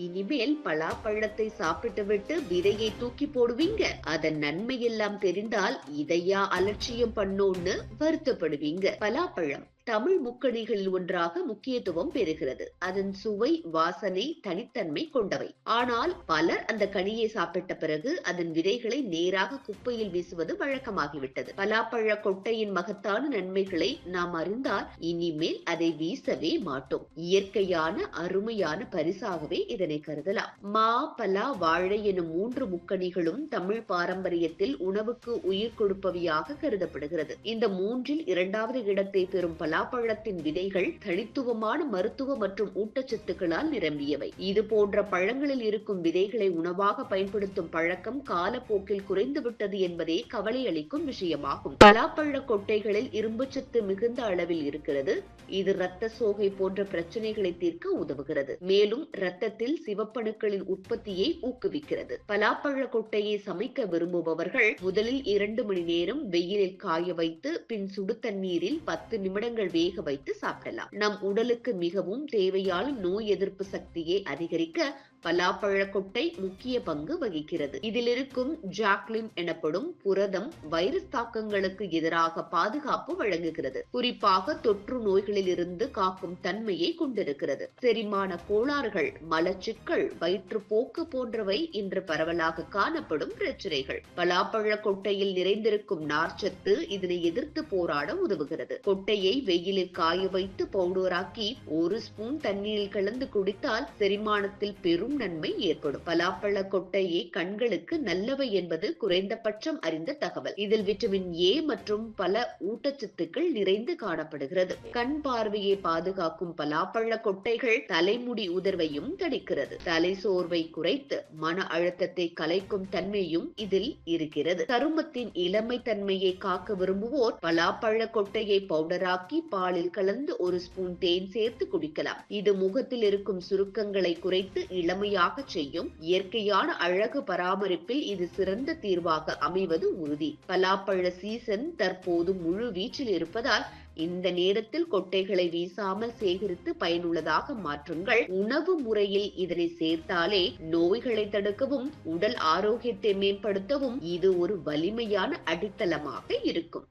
இனிமேல் பலாப்பழத்தை சாப்பிட்டு விட்டு விதையை தூக்கி போடுவீங்க. அதன் நன்மை எல்லாம் தெரிந்தால் இதையா அலட்சியம் பண்ணோன்னு வருத்தப்படுவீங்க. பலாப்பழம். தமிழ் முக்கணிகளில் ஒன்றாக முக்கியத்துவம் பெறுகிறது. அதன் சுவை வாசனை தனித்தன்மை கொண்டவை. ஆனால் பலர் அந்த கனியை சாப்பிட்ட பிறகு அதன் விதைகளை நேராக குப்பையில் வீசுவது வழக்கமாகிவிட்டது. பலாப்பழ கொட்டையின் மகத்தான நன்மைகளை நாம் அறிந்தால் இனிமேல் அதை வீசவே மாட்டோம். இயற்கையான அருமையான பரிசாகவே இதனை கருதலாம். மா பலா வாழை எனும் மூன்று முக்கணிகளும் தமிழ் பாரம்பரியத்தில் உணவுக்கு உயிர் கொடுப்பவையாக கருதப்படுகிறது. இந்த மூன்றில் இரண்டாவது இடத்தை பெறும் பலாப்பழத்தின் விதைகள் தனித்துவமான மருத்துவ மற்றும் ஊட்டச்சத்துக்களால் நிரம்பியவை. இது போன்ற பழங்களில் இருக்கும் விதைகளை உணவாக பயன்படுத்தும் பழக்கம் காலப்போக்கில் குறைந்துவிட்டது என்பதே கவலை அளிக்கும் விஷயமாகும். பலாப்பழ கொட்டைகளில் இரும்புச்சத்து மிகுந்த அளவில் இருக்கிறது. இது இரத்த சோகை போன்ற பிரச்சனைகளை தீர்க்க உதவுகிறது. மேலும் இரத்தத்தில் சிவப்பணுக்களின் உற்பத்தியை ஊக்குவிக்கிறது. பலாப்பழ கொட்டையை சமைக்க விரும்புபவர்கள் முதலில் இரண்டு மணி நேரம் வெயிலில் காய வைத்து பின் சுடு தண்ணீரில் பத்து நிமிடங்கள் நீங்கள் வேக வைத்து சாப்பிடலாம். நம் உடலுக்கு மிகவும் தேவையான நோய் எதிர்ப்பு சக்தியை அதிகரிக்க பலாப்பழ கொட்டை முக்கிய பங்கு வகிக்கிறது. இதில் இருக்கும் ஜாக்லின் எனப்படும் புரதம் வைரஸ் தாக்கங்களுக்கு எதிராக பாதுகாப்பு வழங்குகிறது. குறிப்பாக தொற்று நோய்களில் இருந்து காக்கும் தன்மையை கொண்டிருக்கிறது. செரிமான கோளாறுகள் மலச்சிக்கல் வயிற்றுப்போக்கு போன்றவை இன்று பரவலாக காணப்படும் பிரச்சனைகள். பலாப்பழ கொட்டையில் நிறைந்திருக்கும் நார்ச்சத்து இதனை எதிர்த்து போராட உதவுகிறது. கொட்டையை வெயிலில் காய வைத்து பவுடராக்கி ஒரு ஸ்பூன் தண்ணீரில் கலந்து குடித்தால் செரிமானத்தில் பெரும் நன்மை ஏற்படும். பலாப்பழ கொட்டையை கண்களுக்கு நல்லவை என்பது குறைந்தபட்சம் அறிந்த தகவல். இதில் விட்டமின் ஏ மற்றும் பல ஊட்டச்சத்துக்கள் நிறைந்து காணப்படுகிறது. கண் பார்வையை பாதுகாக்கும் பலாப்பழ கொட்டைகள் தலைமுடி உதர்வையும் தடுக்கிறது. தலை சோர்வை குறைத்து மன அழுத்தத்தை கலைக்கும் தன்மையும் இதில் இருக்கிறது. சருமத்தின் இளமை தன்மையை காக்க விரும்புவோர் பலாப்பழ கொட்டையை பவுடராக்கி பாலில் கலந்து ஒரு ஸ்பூன் தேன் சேர்த்து குடிக்கலாம். இது முகத்தில் இருக்கும் சுருக்கங்களை குறைத்து இளமையாக செய்யும். இயற்கையான அழகு பராமரிப்பில் இது சிறந்த தீர்வாக அமைவது உறுதி. பலாப்பழ சீசன் தற்போது முழு வீச்சில் இருப்பதால் இந்த நேரத்தில் கொட்டைகளை வீசாமல் சேகரித்து பயனுள்ளதாக மாற்றுங்கள். உணவு முறையில் இதனை சேர்த்தாலே நோய்களை தடுக்கவும் உடல் ஆரோக்கியத்தை மேம்படுத்தவும் இது ஒரு வலிமையான அடித்தளமாக இருக்கும்.